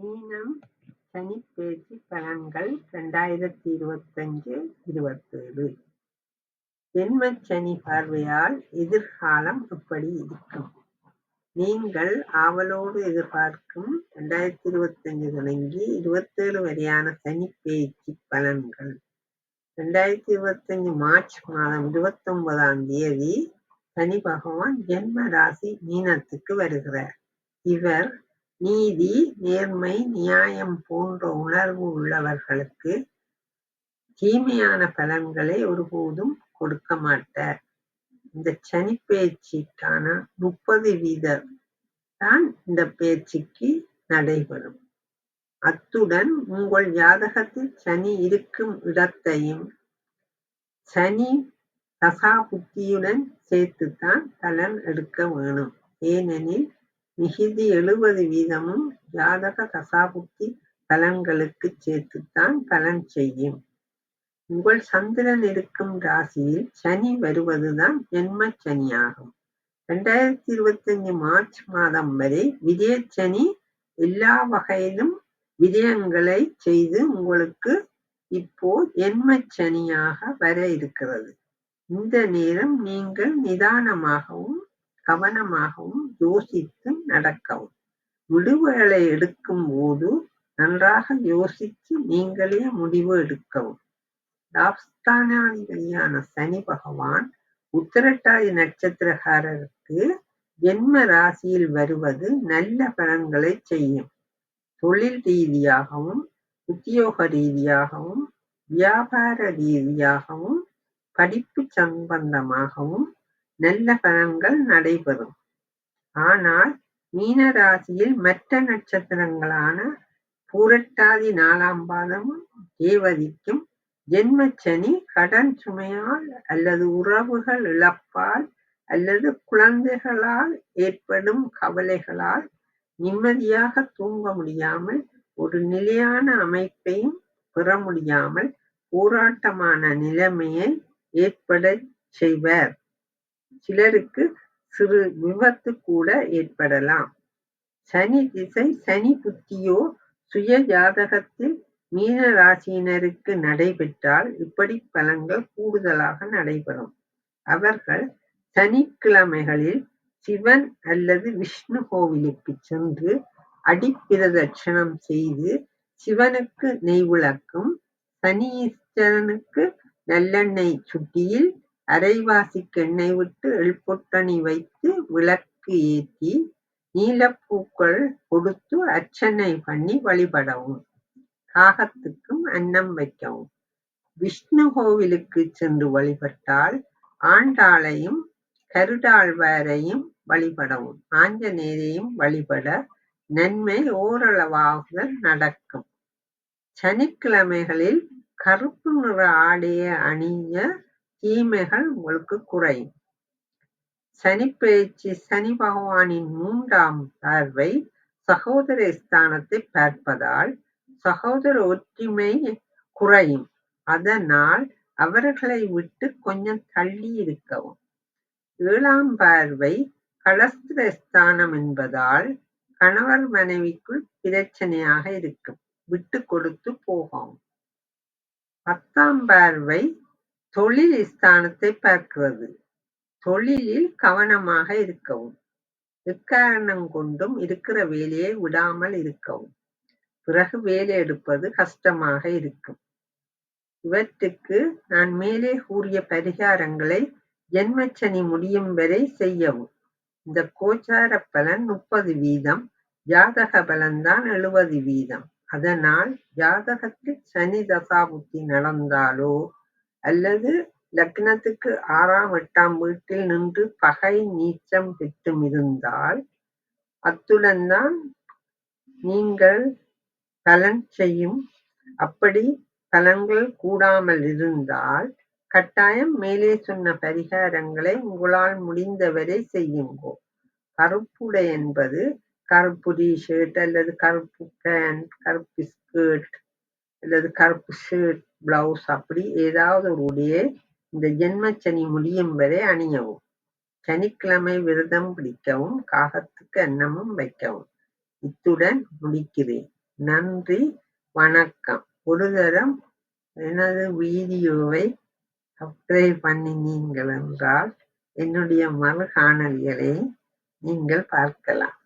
மீனம் சனிப்பெயர்ச்சி பலன்கள் இரண்டாயிரத்தி இருபத்தஞ்சு இருபத்தேழு. ஜென்மச் சனி பார்வையால் எதிர்காலம் எப்படி இருக்கும்? நீங்கள் ஆவலோடு எதிர்பார்க்கும் இரண்டாயிரத்தி இருபத்தஞ்சு தொடங்கி இருபத்தேழு வரையான சனிப்பெயர்ச்சி பலன்கள். இரண்டாயிரத்தி இருபத்தஞ்சு மார்ச் மாதம் இருபத்தொன்பதாம் தேதி சனி பகவான் ஜென்ம ராசி மீனத்துக்கு வருகிறார். இவர் நீதி நேர்மை நியாயம் போன்ற உணர்வு உள்ளவர்களுக்கு தீமையான பலன்களை ஒருபோதும் கொடுக்க மாட்டார். இந்த சனி பயிற்சிக்கான முப்பது வீத தான் இந்த பேச்சுக்கு நடைபெறும். அத்துடன் உங்கள் ஜாதகத்தில் சனி இருக்கும் இடத்தையும் சனி தசா புத்தியுடன் சேர்த்துத்தான் பலன் எடுக்க வேணும். ஏனெனில் மிகுதி எழுபது வீதமும் ஜாதக தசாபுக்தி பலன்களுக்குச் சேர்த்துத்தான் பலன் செய்யும். உங்கள் சந்திரன் இருக்கும் ராசியில் சனி வருவதுதான் ஜென்ம சனியாகும். இரண்டாயிரத்தி இருபத்தஞ்சு மார்ச் மாதம் வரை விஜய சனி எல்லா வகையிலும் விஜயங்களை செய்து உங்களுக்கு இப்போ ஜென்ம சனியாக வர இருக்கிறது. இந்த நேரம் நீங்கள் நிதானமாகவும் கவனமாகவும் யோசித்து நடக்கவும். விடுவேளை எடுக்கும் போது நன்றாக யோசித்து நீங்களே முடிவு எடுக்கவும். லாப்ஸ்தானாதிபதியான சனி பகவான் உத்திரட்டாதி நட்சத்திரக்காரருக்கு ஜென்ம ராசியில் வருவது நல்ல பலன்களை செய்யும். தொழில் ரீதியாகவும் உத்தியோக ரீதியாகவும் வியாபார ரீதியாகவும் படிப்பு சம்பந்தமாகவும் நல்ல பலன்கள் நடைபெறும். ஆனால் மீன ராசியில் மற்ற நட்சத்திரங்களான பூரட்டாதி நாலாம் பாதமும் தேவதிக்கும் ஜென்மச்சனி கடன் சுமையால் அல்லது உறவுகள் இழப்பால் அல்லது குழந்தைகளால் ஏற்படும் கவலைகளால் நிம்மதியாக தூங்க முடியாமல் ஒரு நிலையான அமைப்பையும் பெற முடியாமல் போராட்டமான நிலைமையை ஏற்பட செய்வர். சிலருக்கு சிறு விபத்து கூட ஏற்படலாம். சனி திசை சனி புத்தியோ சுய ஜாதகத்தில் மீன ராசியினருக்கு நடைபெற்றால் இப்படி பலன்கள் கூடுதலாக நடைபெறும். அவர்கள் சனிக்கிழமைகளில் சிவன் அல்லது விஷ்ணு கோவிலுக்கு சென்று அடிப்பிரதட்சணம் செய்து சிவனுக்கு நெய்விளக்கும், சனீஸ்வரனுக்கு நல்லெண்ணெய் சுட்டியில் அரைவாசிக்கு எண்ணெய் விட்டு எள்பொட்டணி வைத்து விளக்கு ஏற்றி நீலப்பூக்கள் கொடுத்து அர்ச்சனை பண்ணி வழிபடவும். காகத்துக்கும் அன்னம் வைக்கவும். விஷ்ணு கோவிலுக்கு சென்று வழிபட்டால் ஆண்டாளையும் கருடாழ்வாரையும் வழிபடவும். ஆஞ்சநேயரையும் வழிபட நன்மை ஓரளவாக நடக்கும். சனிக்கிழமைகளில் கருப்பு நிற ஆடையை அணிய தீமைகள் உங்களுக்கு குறையும் சனிப்பெயர்ச்சி சனி பகவானின் மூன்றாம் பார்வை சகோதர ஸ்தானத்தை பார்ப்பதால் சகோதர ஒற்றுமை குறையும். அதனால் அவர்களை விட்டு கொஞ்சம் தள்ளி இருக்கவும். ஏழாம் பார்வை கலஸ்திர ஸ்தானம் என்பதால் கணவர் மனைவிக்குள் பிரச்சனையாக இருக்கும். விட்டு கொடுத்து போகவும் பத்தாம் பார்வை தொழில் ஸ்தானத்தை பார்க்கிறது. தொழிலில் கவனமாக இருக்கவும் எக்காரணம் கொண்டும் இருக்கிற வேலையை விடாமல் இருக்கவும். பிறகு வேலை எடுப்பது கஷ்டமாக இருக்கும். இவற்றுக்கு நான் மேலே கூறிய பரிகாரங்களை ஜென்மச்சனி முடியும் வரை செய்யவும். இந்த கோச்சார பலன் முப்பது வீதம் ஜாதக பலன்தான் எழுபது வீதம். அதனால் ஜாதகத்தில் சனி தசாபுத்தி நடந்தாலோ அல்லது லக்னத்துக்கு ஆறாம் எட்டாம் வீட்டில் நின்று பகை நீச்சம் பெற்றும் இருந்தால் அத்துடன் தான் நீங்கள் பலன் செய்யும். அப்படி பலன்கள் கூடாமல் இருந்தால் கட்டாயம் மேலே சொன்ன பரிகாரங்களை உங்களால் முடிந்தவரை செய்யுங்கோ. கருப்புடை என்பது கருப்பு ஷர்ட் அல்லது கருப்பு பேண்ட் கருப்பு ஸ்கர்ட் அல்லது கருப்பு ஷர்ட் பிளவுஸ் அப்படி ஏதாவது ஒரு உடையை இந்த ஜென்ம சனி முடியும் வரை அணியவும். சனிக்கிழமை விரதம் பிடிக்கவும் காகத்துக்கு அன்னமும் வைக்கவும். இத்துடன் முடிக்கிறேன். நன்றி வணக்கம். ஒரு தரம் எனது வீடியோவை சப்ஸ்கிரைப் பண்ணினீங்களென்றால் என்னுடைய மறு காணல்களை நீங்கள் பார்க்கலாம்.